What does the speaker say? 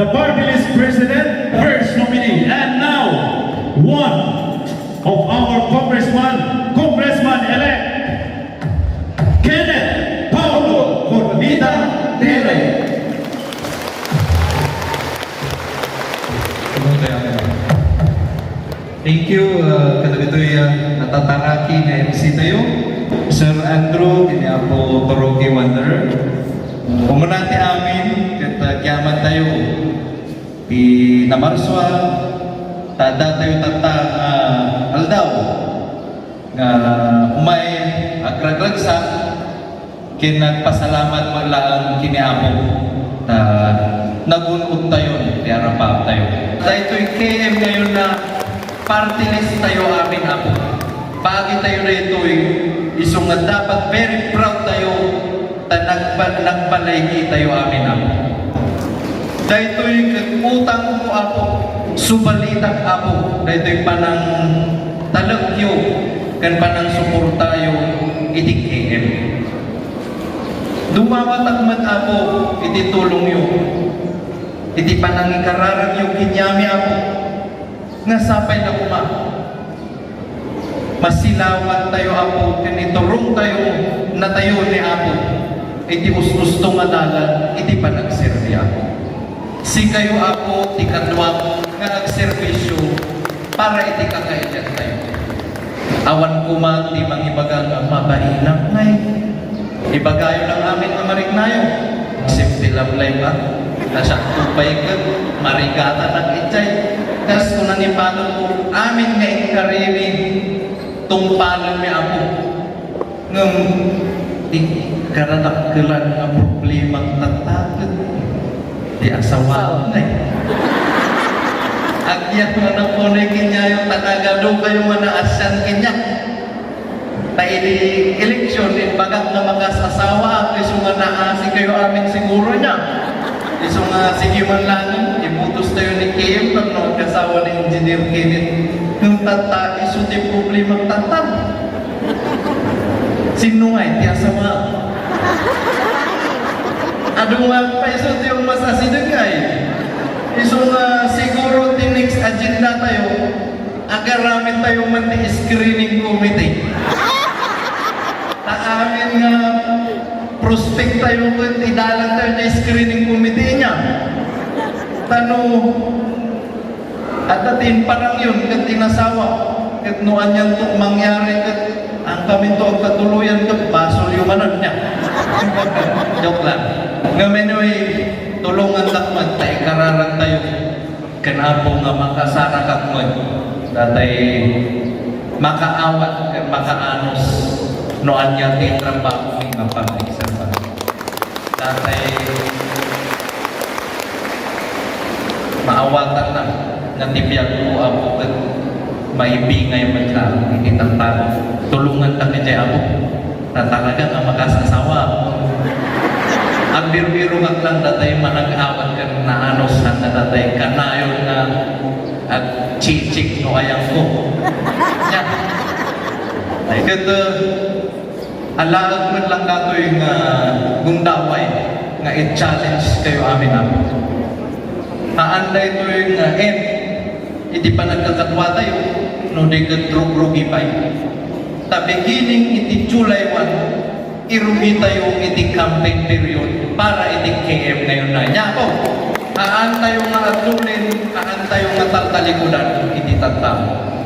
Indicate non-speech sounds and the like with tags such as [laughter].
the party president, first nominee, and now one of our congressman, congressman-elect, Kenneth Paulo Cornita Tere. Thank you, uh, kadagitoy uh, natataraki nga MC tayo. Sir Andrew, kiniapo Toroki Wonder. Umunati amin, Di namarswa, tada tayo tata uh, aldaw. Nga umay agraglagsa, kinagpasalamat maglaan kiniapo. Ta nagunod tayo, tiara pa tayo. Dahil ito'y KM ngayon na party list tayo amin apo. Pagi tayo na ito'y isong nga dapat very proud tayo ta nagpa, nagpalaigi tayo amin apo. Dahil ito'y utang ko apo, subalitak apo, dahil ito'y panang talagyo, kan panang suportayo, itik KM. Dumawatak apo, iti tulong yo. Iti panang ikararag yung kinyami apo. Nga sapay na kuma. Masilawan tayo apo, kiniturong tayo na tayo ni apo. Iti usgusto nga dalan, iti panagserbi ako. Si kayo ako, ti kadwa nga agserbisyo para iti kakailan tayo. Awan kuma ti mangibaga nga mabainak ngay. Ibagayo lang amin nga marignayo. Safety love life ba? Nasa tupay ka, marigata ng itchay. Kas kung nanipano ko, amin nga ikarimi, tumpalan mi ako. Ngam, di karanakkelan nga problema tatakot. Di asawa na eh. Agyan mo na po na kinyayo, tanagado kayo manaasan kinyak taili eleksyon din bagat na makasasawa iso nga naasi kayo amin siguro niya. Iso nga sige man lang ibutos tayo ni Kim no kasawa ni Engineer Kenneth ng tata iso di problema tata. Sino nga iti asawa iso di yung masasidagay iso nga siguro ti next agenda tayo agaramit tayo man ti screening committee ta amin nga prospect tayo kung idalan tayo na screening committee niya. Tano, at atin parang yun, kat tinasawa, kat nuan yan to mangyari, kat ang kami to ang katuluyan, kat basol yung manan niya. [laughs] Joke lang. Ngayon ay tulungan takman, tayo kararang tayo, kanapo nga makasara kakman, datay makaawat, kat makaanos, noan niya titrabaho ng public servant. Datay maawatan na nga tibiyag ko ako kat maibingay man ka hindi tantang tulungan ta kay ako na talaga nga makasasawa ang biro-biro nga lang datay manag-awat ka na anos na datay kanayon na at chichik no ayang ko [laughs] yan ay kata alaag man lang nato yung uh, gundaway nga i-challenge kayo amin ako. Haanday ito yung uh, end. Hindi pa nagkakatwa tayo. No, di ka drug-rugi pa Ta beginning iti July 1, irugi tayo iti campaign period para iti KM ngayon na. Nya ko, haan tayo nga atulin, haan tayo nga tatalikudan iti tatamo.